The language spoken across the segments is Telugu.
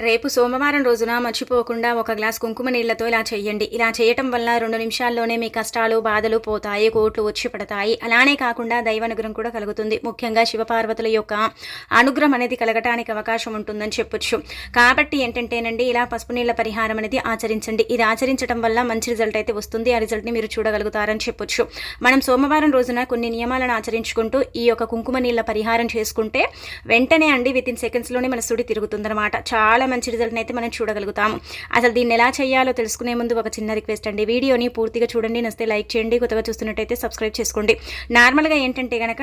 రేపు సోమవారం రోజున మర్చిపోకుండా ఒక గ్లాస్ కుంకుమ నీళ్ళతో ఇలా చేయండి ఇలా చేయటం వల్ల రెండు నిమిషాల్లోనే మీ కష్టాలు బాధలు పోతాయి కోట్లు వచ్చి పడతాయి. అలానే కాకుండా దైవ అనుగ్రహం కూడా కలుగుతుంది. ముఖ్యంగా శివపార్వతుల యొక్క అనుగ్రహం అనేది కలగటానికి అవకాశం ఉంటుందని చెప్పొచ్చు. కాబట్టి ఏంటంటేనండి ఇలా పసుపు నీళ్ళ పరిహారం అనేది ఆచరించండి. ఇది ఆచరించడం వల్ల మంచి రిజల్ట్ అయితే వస్తుంది. ఆ రిజల్ట్ని మీరు చూడగలుగుతారని చెప్పొచ్చు. మనం సోమవారం రోజున కొన్ని నియమాలను ఆచరించుకుంటూ ఈ యొక్క కుంకుమ నీళ్ళ పరిహారం చేసుకుంటే వెంటనే అండి విత్ ఇన్ సెకండ్స్లోనే మన సుడి తిరుగుతుందన్నమాట. చాలా మంచి రిజల్ట్ని అయితే మనం చూడగలుగుతాము. అసలు దీన్ని ఎలా చేయాలో తెలుసుకునే ముందు ఒక చిన్న రిక్వెస్ట్ అండి. వీడియోని పూర్తిగా చూడండి. నస్తే లైక్ చేయండి. కొత్తగా చూస్తున్నట్టయితే సబ్స్క్రైబ్ చేసుకోండి. నార్మల్గా ఏంటంటే కనుక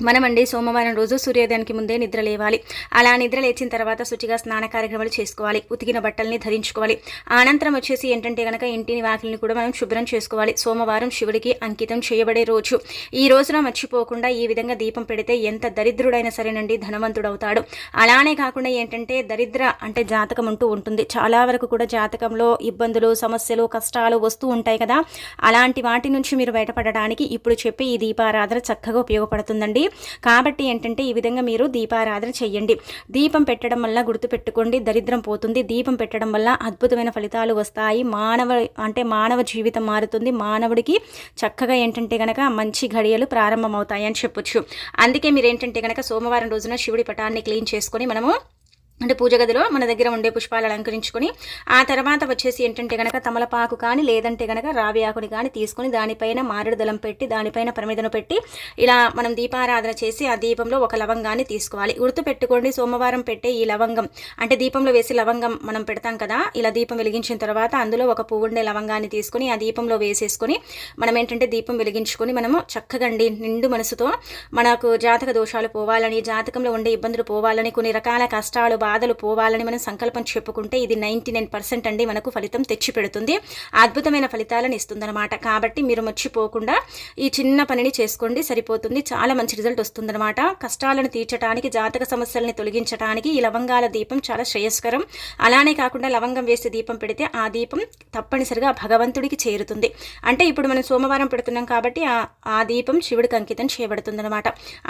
మనమండి సోమవారం రోజు సూర్యోదయానికి ముందే నిద్ర లేవాలి. అలా నిద్ర లేచిన తర్వాత శుచిగా స్నాన కార్యక్రమాలు చేసుకోవాలి. ఉతికిన బట్టల్ని ధరించుకోవాలి. అనంతరం వచ్చేసి ఏంటంటే కనుక ఇంటిని వాకిలిని కూడా మనం శుభ్రం చేసుకోవాలి. సోమవారం శివుడికి అంకితం చేయబడే రోజు. ఈ రోజున మర్చిపోకుండా ఈ విధంగా దీపం పెడితే ఎంత దరిద్రుడైనా సరేనండి ధనవంతుడవుతాడు. అలానే కాకుండా ఏంటంటే దరిద్ర అంటే జాతకం ఉంటూ ఉంటుంది. చాలా వరకు కూడా జాతకంలో ఇబ్బందులు సమస్యలు కష్టాలు వస్తూ ఉంటాయి కదా. అలాంటి వాటి నుంచి మీరు బయటపడడానికి ఇప్పుడు చెప్పి ఈ దీపారాధన చక్కగా ఉపయోగపడుతుందండి. కాబట్టి ఏంటంటే ఈ విధంగా మీరు దీపారాధన చేయండి దీపం పెట్టడం వల్ల గుర్తుపెట్టుకోండి దరిద్రం పోతుంది. దీపం పెట్టడం వల్ల అద్భుతమైన ఫలితాలు వస్తాయి. మానవ అంటే మానవ జీవితం మారుతుంది. మానవుడికి చక్కగా ఏంటంటే కనుక మంచి ఘడియలు ప్రారంభమవుతాయి అని చెప్పొచ్చు. అందుకే మీరు ఏంటంటే కనుక సోమవారం రోజున శివుడి పటాన్ని క్లీన్ చేసుకొని మనము అంటే పూజ గదిలో మన దగ్గర ఉండే పుష్పాలు అలంకరించుకొని ఆ తర్వాత వచ్చేసి ఏంటంటే గనక తమలపాకు కానీ లేదంటే గనక రావి ఆకుని కానీ తీసుకొని దానిపైన మారేడు దళం పెట్టి దానిపైన ప్రమిదను పెట్టి ఇలా మనం దీపారాధన చేసి ఆ దీపంలో ఒక లవంగాన్ని తీసుకోవాలి. గుర్తు పెట్టుకోండి సోమవారం పెట్టే ఈ లవంగం అంటే దీపంలో వేసి లవంగం మనం పెడతాం కదా ఇలా దీపం వెలిగించిన తర్వాత అందులో ఒక పువ్వు ఉండే లవంగాన్ని తీసుకొని ఆ దీపంలో వేసేసుకొని మనం ఏంటంటే దీపం వెలిగించుకొని మనము చక్కగా నిండు మనసుతో మనకు జాతక దోషాలు పోవాలని జాతకంలో ఉండే ఇబ్బందులు పోవాలని కొన్ని రకాల కష్టాలు బాధలు పోవాలని మనం సంకల్పం చెప్పుకుంటే ఇది నైంటీ నైన్ పర్సెంట్ అండి మనకు ఫలితం తెచ్చిపెడుతుంది. అద్భుతమైన ఫలితాలను ఇస్తుందన్నమాట. కాబట్టి మీరు మర్చిపోకుండా ఈ చిన్న పనిని చేసుకోండి సరిపోతుంది. చాలా మంచి రిజల్ట్ వస్తుందన్నమాట. కష్టాలను తీర్చడానికి జాతక సమస్యల్ని తొలగించడానికి ఈ లవంగాల దీపం చాలా శ్రేయస్కరం. అలానే కాకుండా లవంగం వేసి దీపం పెడితే ఆ దీపం తప్పనిసరిగా భగవంతుడికి చేరుతుంది. అంటే ఇప్పుడు మనం సోమవారం పెడుతున్నాం కాబట్టి ఆ దీపం శివుడికి అంకితం చేయబడుతుంది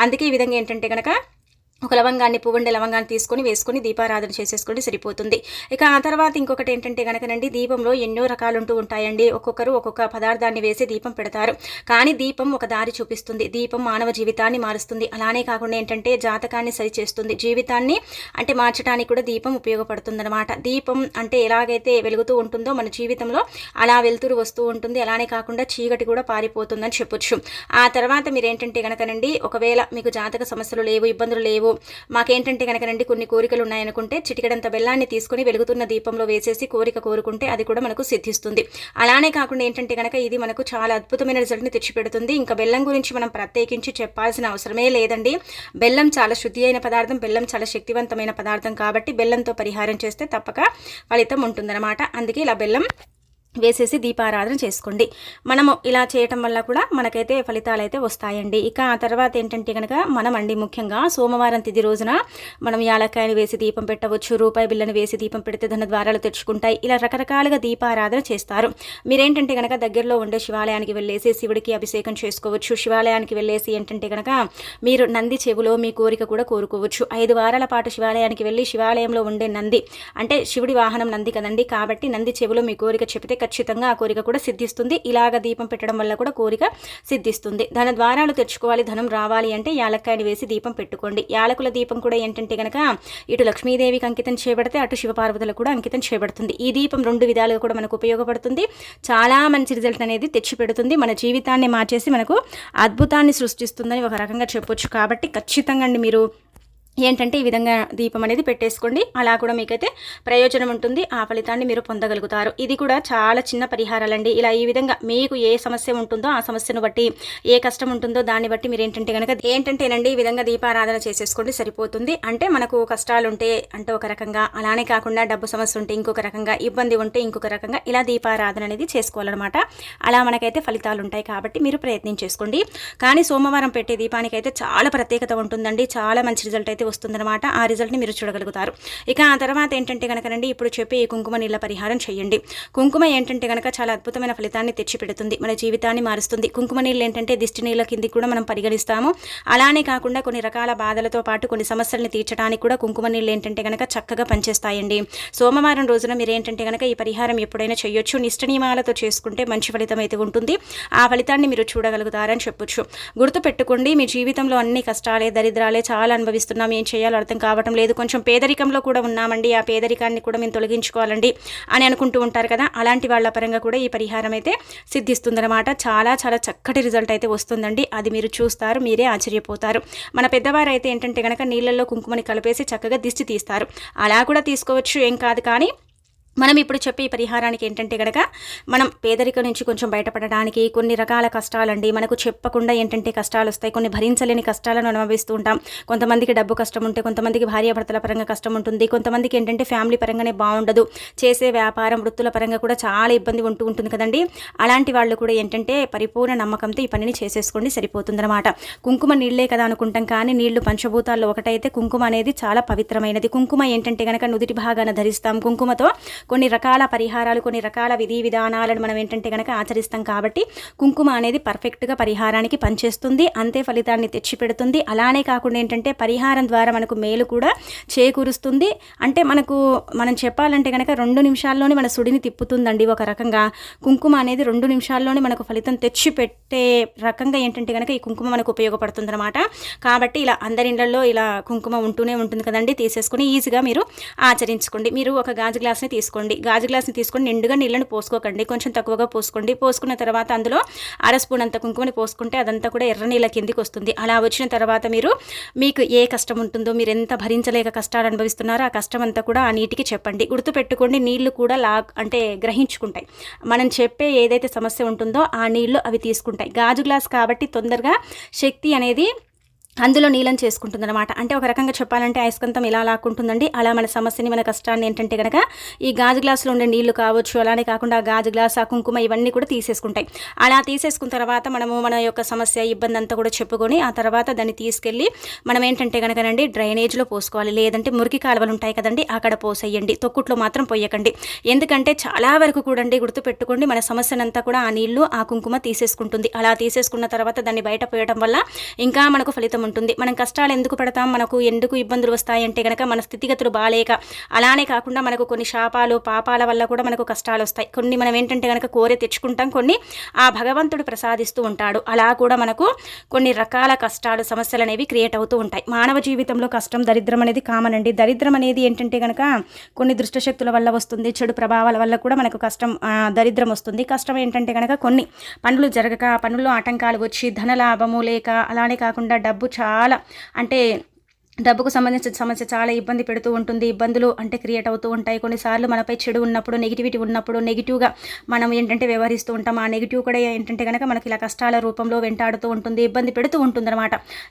అందుకే ఈ విధంగా ఏంటంటే కనుక ఒక లవంగాన్ని పువ్వండి లవంగాన్ని తీసుకొని వేసుకొని దీపారాధన చేసేసుకొని సరిపోతుంది. ఇక ఆ తర్వాత ఇంకొకటి ఏంటంటే కనుకనండి దీపంలో ఎన్నో రకాలు ఉంటూ ఉంటాయండి. ఒక్కొక్కరు ఒక్కొక్క పదార్థాన్ని వేసి దీపం పెడతారు. కానీ దీపం ఒక దారి చూపిస్తుంది. దీపం మానవ జీవితాన్ని మారుస్తుంది. అలానే కాకుండా ఏంటంటే జాతకాన్ని సరిచేస్తుంది. జీవితాన్ని అంటే మార్చడానికి కూడా దీపం ఉపయోగపడుతుంది దీపం అంటే ఎలాగైతే వెలుగుతూ ఉంటుందో మన జీవితంలో అలా వెలుతురు వస్తూ ఉంటుంది. అలానే కాకుండా చీకటి కూడా పారిపోతుందని చెప్పొచ్చు. ఆ తర్వాత మీరు ఏంటంటే కనుకనండి ఒకవేళ మీకు జాతక సమస్యలు లేవు ఇబ్బందులు లేవు లేవు. మాకేంటంటే కనుక రండి కొన్ని కోరికలు ఉన్నాయనుకుంటే చిటికడంత బెల్లాన్ని తీసుకుని వెలుగుతున్న దీపంలో వేసేసి కోరిక కోరుకుంటే అది కూడా మనకు సిద్ధిస్తుంది. అలానే కాకుండా ఏంటంటే కనుక ఇది మనకు చాలా అద్భుతమైన రిజల్ట్ని తెచ్చిపెడుతుంది. ఇంకా బెల్లం గురించి మనం ప్రత్యేకించి చెప్పాల్సిన అవసరమే లేదండి. బెల్లం చాలా శుద్ధి అయిన పదార్థం బెల్లం చాలా శక్తివంతమైన పదార్థం కాబట్టి బెల్లంతో పరిహారం చేస్తే తప్పక ఫలితం ఉంటుందన్నమాట. అందుకే ఇలా బెల్లం వేసేసి దీపారాధన చేసుకోండి. మనము ఇలా చేయటం వల్ల కూడా మనకైతే ఫలితాలు అయితే వస్తాయండి. ఇక ఆ తర్వాత ఏంటంటే కనుక మనం అండి ముఖ్యంగా సోమవారం తిది రోజున మనం యాలక్కాయని వేసి దీపం పెట్టవచ్చు రూపాయి బిల్లను వేసి దీపం పెడితే ధన ద్వారాలు తెచ్చుకుంటాయి. ఇలా రకరకాలుగా దీపారాధన చేస్తారు. మీరేంటంటే కనుక దగ్గరలో ఉండే శివాలయానికి వెళ్ళేసి శివుడికి అభిషేకం చేసుకోవచ్చు. శివాలయానికి వెళ్ళేసి ఏంటంటే కనుక మీరు నంది చెవులో మీ కోరిక కూడా కోరుకోవచ్చు. ఐదు వారాల పాటు శివాలయానికి వెళ్ళి శివాలయంలో ఉండే నంది అంటే శివుడి వాహనం నంది కదండి. కాబట్టి నంది చెవులో మీ కోరిక చెబితే ఖచ్చితంగా ఆ కోరిక కూడా సిద్ధిస్తుంది. ఇలాగ దీపం పెట్టడం వల్ల కూడా కోరిక సిద్ధిస్తుంది. ధన ద్వారాలు తెచ్చుకోవాలి ధనం రావాలి అంటే యాలక్కాయని వేసి దీపం పెట్టుకోండి. యాలకుల దీపం కూడా ఏంటంటే కనుక ఇటు లక్ష్మీదేవికి అంకితం చేయబడితే అటు శివపార్వతులకు కూడా అంకితం చేయబడుతుంది. ఈ దీపం రెండు విధాలుగా కూడా మనకు ఉపయోగపడుతుంది. చాలా మంచి రిజల్ట్ అనేది తెచ్చిపెడుతుంది. మన జీవితాన్ని మార్చేసి మనకు అద్భుతాన్ని సృష్టిస్తుందని ఒక రకంగా చెప్పొచ్చు. కాబట్టి ఖచ్చితంగా అండి మీరు ఏంటంటే ఈ విధంగా దీపం అనేది పెట్టేసుకోండి. అలా కూడా మీకైతే ప్రయోజనం ఉంటుంది. ఆ ఫలితాన్ని మీరు పొందగలుగుతారు. ఇది కూడా చాలా చిన్న పరిహారాలండి. ఇలా ఈ విధంగా మీకు ఏ సమస్య ఉంటుందో ఆ సమస్యను బట్టి ఏ కష్టం ఉంటుందో దాన్ని బట్టి మీరు ఏంటంటే కనుక ఏంటంటేనండి ఈ విధంగా దీపారాధన చేసేసుకోండి సరిపోతుంది. అంటే మనకు కష్టాలు ఉంటే అంటే ఒక రకంగా అలానే కాకుండా డబ్బు సమస్య ఉంటే ఇంకొక రకంగా ఇబ్బంది ఉంటే ఇంకొక రకంగా ఇలా దీపారాధన అనేది చేసుకోవాలన్నమాట. అలా మనకైతే ఫలితాలు ఉంటాయి కాబట్టి మీరు ప్రయత్నం చేసుకోండి. కానీ సోమవారం పెట్టే దీపానికైతే చాలా ప్రత్యేకత ఉంటుందండి. చాలా మంచి రిజల్ట్ అయితే వస్తుందన్నమాట. ఆ రిజల్ట్ని మీరు చూడగలుగుతారు. ఇక ఆ తర్వాత ఏంటంటే కనుకనండి ఇప్పుడు చెప్పే ఈ కుంకుమ నీళ్ళ పరిహారం చేయండి. కుంకుమ ఏంటంటే కనుక చాలా అద్భుతమైన ఫలితాన్ని తెచ్చిపెడుతుంది. మన జీవితాన్ని మారుస్తుంది. కుంకుమ నీళ్ళు ఏంటంటే దిష్టి నీళ్ళ కింది కూడా మనం పరిగణిస్తాము. అలానే కాకుండా కొన్ని రకాల బాధలతో పాటు కొన్ని సమస్యలను తీర్చడానికి కూడా కుంకుమ నీళ్ళు ఏంటంటే కనుక చక్కగా పనిచేస్తాయండి. సోమవారం రోజున మీరు ఏంటంటే కనుక ఈ పరిహారం ఎప్పుడైనా చేయొచ్చు. నిష్ట నియమాలతో చేసుకుంటే మంచి ఫలితం అయితే ఉంటుంది. ఆ ఫలితాన్ని మీరు చూడగలుగుతారని చెప్పొచ్చు. గుర్తు పెట్టుకోండి మీ జీవితంలో అన్ని కష్టాలే దరిద్రాలే చాలా అనుభవిస్తున్నాం. ఏం చేయాలో అర్థం కావటం లేదు. కొంచెం పేదరికంలో కూడా ఉన్నామండి. ఆ పేదరికాన్ని కూడా మేము తొలగించుకోవాలండి అని అనుకుంటూ ఉంటారు కదా. అలాంటి వాళ్ళ పరంగా కూడా ఈ పరిహారం అయితే సిద్ధిస్తుందన్నమాట. చాలా చాలా చక్కటి రిజల్ట్ అయితే వస్తుందండి. అది మీరు చూస్తారు మీరే ఆశ్చర్యపోతారు. మన పెద్దవారు అయితే ఏంటంటే కనుక నీళ్ళల్లో కుంకుమని కలిపేసి చక్కగా దిష్టి తీస్తారు. అలా కూడా తీసుకోవచ్చు ఏం కాదు కానీ మనం ఇప్పుడు చెప్పే ఈ పరిహారానికి ఏంటంటే కనుక మనం పేదరికం నుంచి కొంచెం బయటపడడానికి కొన్ని రకాల కష్టాలండి. మనకు చెప్పకుండా ఏంటంటే కష్టాలు వస్తాయి కొన్ని భరించలేని కష్టాలను అనుభవిస్తూ ఉంటాం. కొంతమందికి డబ్బు కష్టం ఉంటే కొంతమందికి భార్యాభర్తల పరంగా కష్టం ఉంటుంది కొంతమందికి ఏంటంటే ఫ్యామిలీ పరంగానే బాగుండదు చేసే వ్యాపారం వృత్తుల పరంగా కూడా చాలా ఇబ్బంది ఉంటూ ఉంటుంది కదండి. అలాంటి వాళ్ళు కూడా ఏంటంటే పరిపూర్ణ నమ్మకంతో ఈ పనిని చేసేసుకోండి సరిపోతుందన్నమాట. కుంకుమ నీళ్ళే కదా అనుకుంటాం కానీ నీళ్ళు పంచభూతాల్లో ఒకటైతే కుంకుమ అనేది చాలా పవిత్రమైనది. కుంకుమ ఏంటంటే కనుక నుదుటి భాగాన ధరిస్తాం. కుంకుమతో కొన్ని రకాల పరిహారాలు కొన్ని రకాల విధి విధానాలను మనం ఏంటంటే కనుక ఆచరిస్తాం కాబట్టి కుంకుమ అనేది పర్ఫెక్ట్గా పరిహారానికి పనిచేస్తుంది అంతే ఫలితాన్ని తెచ్చిపెడుతుంది. అలానే కాకుండా ఏంటంటే పరిహారం ద్వారా మనకు మేలు కూడా చేకూరుస్తుంది. అంటే మనకు మనం చెప్పాలంటే కనుక రెండు నిమిషాల్లోనే మన సుడిని తిప్పుతుందండి ఒక రకంగా. కుంకుమ అనేది రెండు నిమిషాల్లోనే మనకు ఫలితం తెచ్చిపెట్టే రకంగా ఏంటంటే కనుక ఈ కుంకుమ మనకు ఉపయోగపడుతుందన్నమాట. కాబట్టి ఇలా అందరి ఇళ్ళలో ఇలా కుంకుమ ఉంటూనే ఉంటుంది కదండి తీసేసుకుని ఈజీగా మీరు ఆచరించుకోండి. మీరు ఒక గాజు గ్లాస్ని తీసుకోండి. గాజు గ్లాస్ని తీసుకొని నిండుగా నీళ్ళని పోసుకోకండి. కొంచెం తక్కువగా పోసుకోండి. పోసుకున్న తర్వాత అందులో అర స్పూన్ అంత కుంకుమని పోసుకుంటే అదంతా కూడా ఎర్ర నీళ్ళ కిందికి వస్తుంది. అలా వచ్చిన తర్వాత మీరు మీకు ఏ కష్టం ఉంటుందో మీరు ఎంత భరించలేక కష్టాలు అనుభవిస్తున్నారో ఆ కష్టం అంతా కూడా ఆ నీటికి చెప్పండి. గుర్తుపెట్టుకోండి నీళ్ళు కూడా లా అంటే గ్రహించుకుంటాయి. మనం చెప్పే ఏదైతే సమస్య ఉంటుందో ఆ నీళ్ళు అవి తీసుకుంటాయి. గాజు గ్లాస్ కాబట్టి తొందరగా శక్తి అనేది అందులో నీలం చేసుకుంటుంది అనమాట అంటే ఒక రకంగా చెప్పాలంటే అయస్కంతం ఇలా లాక్కుంటుందండి. అలా మన సమస్యని మన కష్టాన్ని ఏంటంటే కనుక ఈ గాజు గ్లాసులో ఉండే నీళ్ళు కావచ్చు అలానే కాకుండా గాజు గ్లాస్ ఆ కుంకుమ ఇవన్నీ కూడా తీసేసుకుంటాయి. అలా తీసేసుకున్న తర్వాత మనము మన యొక్క సమస్య ఇబ్బంది అంతా కూడా చెప్పుకొని ఆ తర్వాత దాన్ని తీసుకెళ్ళి మనం ఏంటంటే కనుకనండి డ్రైనేజ్లో పోసుకోవాలి. లేదంటే మురికి కాలువలు ఉంటాయి కదండి అక్కడ పోసేయండి. తొక్కుట్లో మాత్రం పోయకండి. ఎందుకంటే చాలా వరకు కూడండి గుర్తుపెట్టుకోండి మన సమస్యనంతా కూడా ఆ నీళ్ళు ఆ కుంకుమ తీసేసుకుంటుంది. అలా తీసేసుకున్న తర్వాత దాన్ని బయట పోయడం వల్ల ఇంకా మనకు ఫలితం ఉంటుంది. మనం కష్టాలు ఎందుకు పడతాం? మనకు ఎందుకు ఇబ్బందులు వస్తాయంటే కనుక మన స్థితిగతులు బాగాలేక అలానే కాకుండా మనకు కొన్ని శాపాలు పాపాల వల్ల కూడా మనకు కష్టాలు వస్తాయి. కొన్ని మనం ఏంటంటే కనుక కోరే తెచ్చుకుంటాం. కొన్ని ఆ భగవంతుడు ప్రసాదిస్తూ ఉంటాడు. అలా కూడా మనకు కొన్ని రకాల కష్టాలు సమస్యలు అనేవి క్రియేట్ అవుతూ ఉంటాయి. మానవ జీవితంలో కష్టం దరిద్రం అనేది కామన్ అండి. దరిద్రం అనేది ఏంటంటే కనుక కొన్ని దుష్టశక్తుల వల్ల వస్తుంది. చెడు ప్రభావాల వల్ల కూడా మనకు కష్టం దరిద్రం వస్తుంది. కష్టం ఏంటంటే కనుక కొన్ని పనులు జరగక పనుల్లో ఆటంకాలు వచ్చి ధన లాభము లేక అలానే కాకుండా డబ్బు చాలా. అంటే డబ్బుకు సంబంధించిన సమస్య చాలా ఇబ్బంది పెడుతూ ఉంటుంది. ఇబ్బందులు అంటే క్రియేట్ అవుతూ ఉంటాయి. కొన్నిసార్లు మనపై చెడు ఉన్నప్పుడు నెగిటివిటీ ఉన్నప్పుడు నెగిటివ్గా మనం ఏంటంటే వ్యవహరిస్తూ ఉంటాం. ఆ నెగిటివ్ కూడా ఏంటంటే కనుక మనకి ఇలా కష్టాల రూపంలో వెంటాడుతూ ఉంటుంది ఇబ్బంది పెడుతూ ఉంటుంది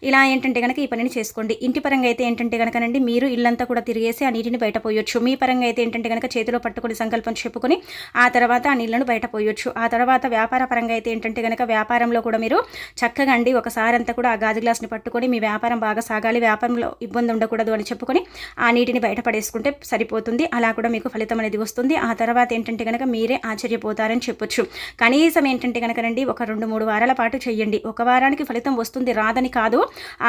ఇలా ఏంటంటే కనుక ఈ పనిని చేసుకోండి. ఇంటి పరంగా అయితే ఏంటంటే కనుకనండి మీరు ఇల్లంతా కూడా తిరిగేసి ఆ నీటిని బయట పోయొచ్చు. మీ పరంగా అయితే ఏంటంటే కనుక చేతిలో పట్టుకొని సంకల్పం చెప్పుకొని ఆ తర్వాత ఆ నీళ్ళను బయట పోయొచ్చు. ఆ తర్వాత వ్యాపార పరంగా అయితే ఏంటంటే కనుక వ్యాపారంలో కూడా మీరు చక్కగా అండి ఒకసారి అంతా కూడా ఆ గాజు గ్లాస్ని పట్టుకొని మీ వ్యాపారం బాగా సాగాలి. వ్యాపారంలో ఇబ్బంది ఉండకూడదు అని చెప్పుకొని ఆ నీటిని బయట పడేసుకుంటే సరిపోతుంది. అలా కూడా మీకు ఫలితం అనేది వస్తుంది. ఆ తర్వాత ఏంటంటే కనుక మీరే ఆశ్చర్యపోతారని చెప్పొచ్చు. కనీసం ఏంటంటే కనుక రండి ఒక రెండు మూడు వారాల పాటు చేయండి ఒక వారానికి ఫలితం వస్తుంది రాదని కాదు.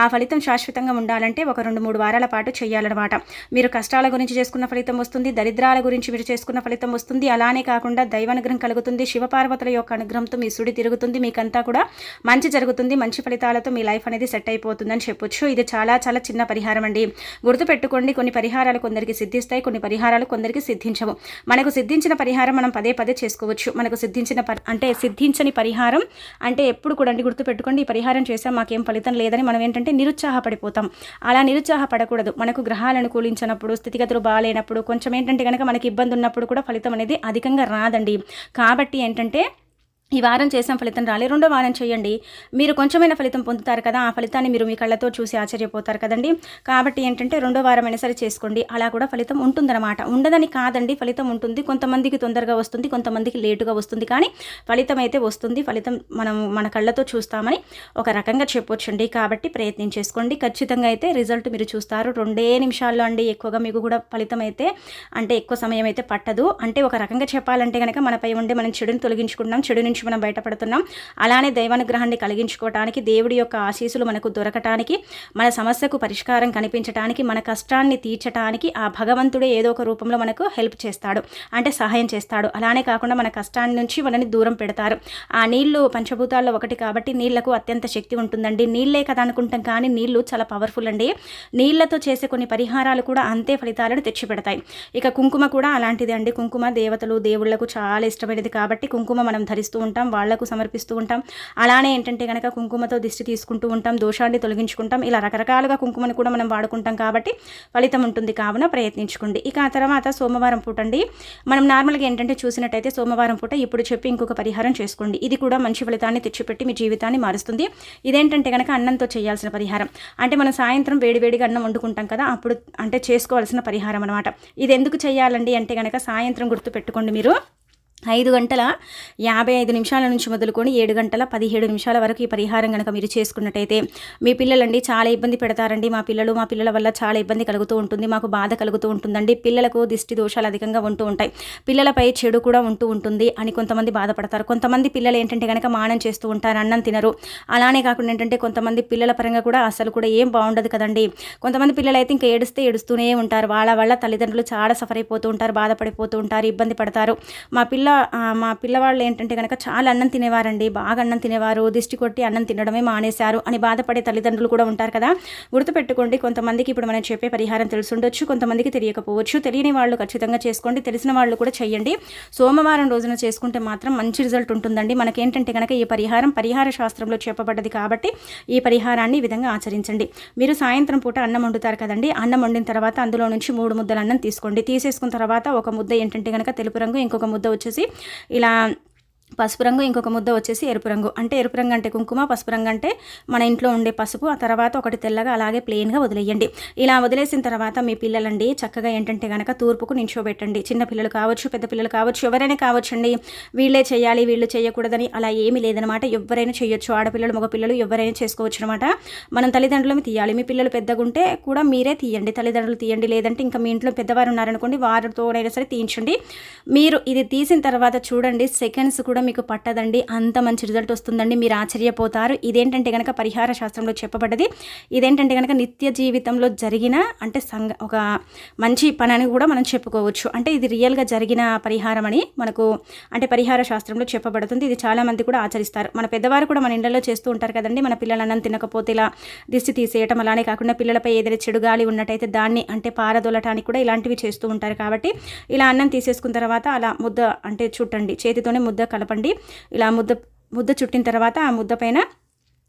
ఆ ఫలితం శాశ్వతంగా ఉండాలంటే ఒక రెండు మూడు వారాల పాటు చేయాలన్నమాట మీరు కష్టాల గురించి చేసుకున్న ఫలితం వస్తుంది దరిద్రాల గురించి మీరు చేసుకున్న ఫలితం వస్తుంది. అలానే కాకుండా దైవానుగ్రహం కలుగుతుంది శివపార్వతుల యొక్క అనుగ్రహంతో మీ సుడి తిరుగుతుంది మీకంతా కూడా మంచి జరుగుతుంది మంచి ఫలితాలతో మీ లైఫ్ అనేది సెట్ అయిపోతుందని చెప్పొచ్చు. ఇది చాలా చాలా చిన్న పరిహారం అండి. గుర్తుపెట్టుకోండి కొన్ని పరిహారాలు కొందరికి సిద్ధిస్తాయి కొన్ని పరిహారాలు కొందరికి సిద్ధించవు. మనకు సిద్ధించిన పరిహారం మనం పదే పదే చేసుకోవచ్చు. మనకు సిద్ధించిన అంటే సిద్ధించని పరిహారం అంటే ఎప్పుడు కూడా అండి గుర్తుపెట్టుకోండి ఈ పరిహారం చేసాం మాకేం ఫలితం లేదని మనం ఏంటంటే నిరుత్సాహపడిపోతాం. అలా నిరుత్సాహపడకూడదు. మనకు గ్రహాలు అనుకూలించినప్పుడు స్థితిగతులు బాగాలేనప్పుడు కొంచెం ఏంటంటే కనుక మనకి ఇబ్బంది ఉన్నప్పుడు కూడా ఫలితం అనేది అధికంగా రాదండి. కాబట్టి ఏంటంటే ఈ వారం చేసిన ఫలితం రాలే రెండో వారం చేయండి. మీరు కొంచెమైన ఫలితం పొందుతారు కదా ఆ ఫలితాన్ని మీరు మీ కళ్ళతో చూసి ఆశ్చర్యపోతారు కదండి. కాబట్టి ఏంటంటే రెండో వారం అయినా సరే చేసుకోండి. అలా కూడా ఫలితం ఉంటుందన్నమాట. ఉండదని కాదండి ఫలితం ఉంటుంది. కొంతమందికి తొందరగా వస్తుంది కొంతమందికి లేటుగా వస్తుంది. కానీ ఫలితం అయితే వస్తుంది. ఫలితం మనం మన కళ్ళతో చూస్తామని ఒక రకంగా చెప్పొచ్చండి. కాబట్టి ప్రయత్నం చేసుకోండి. ఖచ్చితంగా అయితే రిజల్ట్ మీరు చూస్తారు. రెండే నిమిషాల్లో అండి ఎక్కువగా మీకు కూడా ఫలితం అయితే అంటే ఎక్కువ సమయం అయితే పట్టదు. అంటే ఒక రకంగా చెప్పాలంటే కనుక మనపై ఉండే మనం చెడుని తొలగించుకుంటున్నాం చెడు నుంచి మనం బయటపడుతున్నాం. అలానే దైవానుగ్రహాన్ని కలిగించుకోవటానికి దేవుడి యొక్క ఆశీస్సులు మనకు దొరకటానికి మన సమస్యకు పరిష్కారం కనిపించటానికి మన కష్టాన్ని తీర్చటానికి ఆ భగవంతుడే ఏదో ఒక రూపంలో మనకు హెల్ప్ చేస్తాడు. అంటే సహాయం చేస్తాడు. అలానే కాకుండా మన కష్టాన్ని నుంచి మనని దూరం పెడతారు. ఆ నీళ్ళు పంచభూతాల్లో ఒకటి కాబట్టి నీళ్ళకు అత్యంత శక్తి ఉంటుందండి. నీళ్ళే కదా అనుకుంటాం కానీ నీళ్ళు చాలా పవర్ఫుల్ అండి. నీళ్ళతో చేసే కొన్ని పరిహారాలు కూడా అంతే ఫలితాలను తెచ్చిపెడతాయి. ఇక కుంకుమ కూడా అలాంటిది అండి. కుంకుమ దేవతలు దేవుళ్ళకు చాలా ఇష్టమైనది కాబట్టి కుంకుమ మనం ధరిస్తూ ఉంటాం వాళ్ళకు సమర్పిస్తూ ఉంటాం. అలానే ఏంటంటే కనుక కుంకుమతో దిష్టి తీసుకుంటూ ఉంటాం దోషాన్ని తొలగించుకుంటాం. ఇలా రకరకాలుగా కుంకుమని కూడా మనం వాడుకుంటాం కాబట్టి ఫలితం ఉంటుంది. కావున ప్రయత్నించుకోండి. ఇక ఆ తర్వాత సోమవారం పూట అండి. మనం నార్మల్గా ఏంటంటే చూసినట్టయితే సోమవారం పూట ఇప్పుడు చెప్పి ఇంకొక పరిహారం చేసుకోండి. ఇది కూడా మంచి ఫలితాన్ని తెచ్చిపెట్టి మీ జీవితాన్ని మారుస్తుంది. ఇదేంటంటే కనుక అన్నంతో చేయాల్సిన పరిహారం. అంటే మనం సాయంత్రం వేడివేడిగా అన్నం వండుకుంటాం కదా అప్పుడు అంటే చేసుకోవాల్సిన పరిహారం అనమాట ఇది ఎందుకు చేయాలండి అంటే కనుక సాయంత్రం గుర్తు పెట్టుకోండి మీరు. ఐదు గంటల యాభై ఐదు నిమిషాల నుంచి మొదలుకొని ఏడు గంటల పదిహేడు నిమిషాల వరకు ఈ పరిహారం కనుక మీరు చేసుకున్నట్టయితే మీ పిల్లలండి చాలా ఇబ్బంది పెడతారండి. మా పిల్లలు మా పిల్లల వల్ల చాలా ఇబ్బంది కలుగుతూ ఉంటుంది. మాకు బాధ కలుగుతూ ఉంటుందండి. పిల్లలకు దిష్టి దోషాలు అధికంగా ఉంటూ ఉంటాయి. పిల్లలపై చెడు కూడా ఉంటూ ఉంటుంది అని కొంతమంది బాధపడతారు. కొంతమంది పిల్లలు ఏంటంటే కనుక మానం చేస్తూ ఉంటారు అన్నం తినరు. అలానే కాకుండా ఏంటంటే కొంతమంది పిల్లల పరంగా కూడా అసలు కూడా ఏం బాగుండదు కదండి. కొంతమంది పిల్లలు అయితే ఇంకా ఏడుస్తే ఏడుస్తూనే ఉంటారు. వాళ్ళ వల్ల తల్లిదండ్రులు చాలా సఫర్ అయిపోతూ ఉంటారు బాధపడిపోతూ ఉంటారు ఇబ్బంది పడతారు. మా పిల్ల మా పిల్లవాళ్ళు ఏంటంటే కనుక చాలా అన్నం తినేవారండి. బాగా అన్నం తినేవారు. దిష్టి కొట్టి అన్నం తినడమే మానేశారు అని బాధపడే తల్లిదండ్రులు కూడా ఉంటారు కదా. గుర్తుపెట్టుకోండి కొంతమందికి ఇప్పుడు మనం చెప్పే పరిహారం తెలుసుండొచ్చు కొంతమందికి తెలియకపోవచ్చు. తెలియని వాళ్ళు ఖచ్చితంగా చేసుకోండి తెలిసిన వాళ్ళు కూడా చేయండి సోమవారం రోజున చేసుకుంటే మాత్రం మంచి రిజల్ట్ ఉంటుందండి. మనకేంటంటే కనుక ఈ పరిహారం పరిహార శాస్త్రంలో చెప్పబడ్డది కాబట్టి ఈ పరిహారాన్ని ఈ విధంగా ఆచరించండి. మీరు సాయంత్రం పూట అన్నం వండుతారు కదండి. అన్నం వండిన తర్వాత అందులో నుంచి మూడు ముద్దలు అన్నం తీసుకోండి. తీసేసుకున్న తర్వాత ఒక ముద్ద ఏంటంటే కనుక తెలుపు రంగు ఇంకొక ముద్ద వచ్చేసి ఇలా పసుపు రంగు ఇంకొక ముద్ద వచ్చేసి ఎరుపు రంగు. అంటే ఎరుపు రంగు అంటే కుంకుమ పసుపు రంగు అంటే మన ఇంట్లో ఉండే పసుపు. ఆ తర్వాత ఒకటి తెల్లగా అలాగే ప్లెయిన్గా వదిలేయండి. ఇలా వదిలేసిన తర్వాత మీ పిల్లలండి చక్కగా ఏంటంటే కనుక తూర్పుకు నించోబెట్టండి. చిన్న పిల్లలు కావచ్చు పెద్ద పిల్లలు కావచ్చు ఎవరైనా కావచ్చండి. వీళ్ళే చేయాలి వీళ్ళు చేయకూడదని అలా ఏమీ లేదనమాట ఎవరైనా చేయొచ్చు. ఆడపిల్లలు మగపిల్లలు ఎవరైనా చేసుకోవచ్చు అనమాట మనం తల్లిదండ్రులు తీయాలి. మీ పిల్లలు పెద్దగుంటే కూడా మీరే తీయండి. తల్లిదండ్రులు తీయండి. లేదంటే ఇంకా మీ ఇంట్లో పెద్దవారు ఉన్నారనుకోండి వారితోనైనా సరే తీయించండి. మీరు ఇది తీసిన తర్వాత చూడండి సెకండ్స్ కూడా మీకు పట్టదండి. అంత మంచి రిజల్ట్ వస్తుందండి. మీరు ఆశ్చర్యపోతారు. ఇదేంటంటే కనుక పరిహార శాస్త్రంలో చెప్పబడ్డది. ఇదేంటంటే కనుక నిత్య జీవితంలో జరిగిన అంటే సంఘ ఒక మంచి పని అని కూడా మనం చెప్పుకోవచ్చు. అంటే ఇది రియల్గా జరిగిన పరిహారం అని మనకు అంటే పరిహార శాస్త్రంలో చెప్పబడుతుంది. ఇది చాలామంది కూడా ఆచరిస్తారు. మన పెద్దవారు కూడా మన ఇండ్లలో చేస్తూ ఉంటారు కదండి. మన పిల్లలు అన్నం తినకపోతే ఇలా దిష్టి తీసేయటం అలానే కాకుండా పిల్లలపై ఏదైనా చెడు గాలి ఉన్నట్టయితే దాన్ని అంటే పారదోలటానికి కూడా ఇలాంటివి చేస్తూ ఉంటారు కాబట్టి ఇలా అన్నం తీసేసుకున్న తర్వాత అలా ముద్ద అంటే చుట్టండి. చేతితోనే ముద్ద కలప కలపండి. ఇలా ముద్ద ముద్ద చుట్టిన తర్వాత ఆ ముద్ద పైన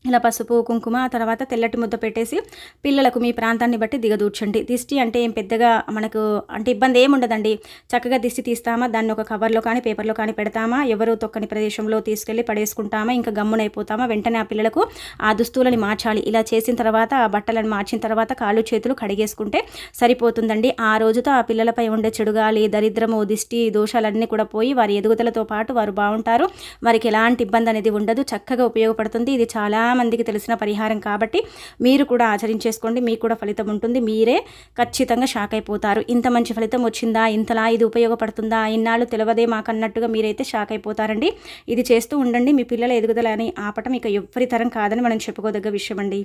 ఇలా పసుపు కుంకుమ తర్వాత తెల్లటి ముద్ద పెట్టేసి పిల్లలకు మీ ప్రాంతాన్ని బట్టి దిగదూర్చండి. దిష్టి అంటే ఏం పెద్దగా మనకు అంటే ఇబ్బంది ఏముండదండి చక్కగా దిష్టి తీస్తామా దాన్ని ఒక కవర్లో కానీ పేపర్లో కానీ పెడతామా ఎవరు తొక్కని ప్రదేశంలో తీసుకెళ్ళి పడేసుకుంటామా ఇంకా గమ్మునైపోతామా వెంటనే ఆ పిల్లలకు ఆ దుస్తువులని మార్చాలి. ఇలా చేసిన తర్వాత ఆ బట్టలను మార్చిన తర్వాత కాళ్ళు చేతులు కడిగేసుకుంటే సరిపోతుందండి. ఆ రోజుతో ఆ పిల్లలపై ఉండే చెడుగాలి దరిద్రము దిష్టి దోషాలన్నీ కూడా పోయి వారి ఎదుగుదలతో పాటు వారు బాగుంటారు. వారికి ఎలాంటి ఇబ్బంది అనేది ఉండదు. చక్కగా ఉపయోగపడుతుంది. ఇది చాలా మందికి తెలిసిన పరిహారం కాబట్టి మీరు కూడా ఆచరించేసుకోండి మీకు కూడా ఫలితం ఉంటుంది మీరే ఖచ్చితంగా షాక్ అయిపోతారు. ఇంత మంచి ఫలితం వచ్చిందా? ఇంతలా ఇది ఉపయోగపడుతుందా? ఇన్నాళ్ళు తెలియదే మాకన్నట్టుగా మీరైతే షాక్ అయిపోతారండి. ఇది చేస్తూ ఉండండి మీ పిల్లల ఎదుగుదల అని ఆపటం ఇక ఎవ్వరి తరం కాదని మనం చెప్పుకోదగ్గ విషయం అండి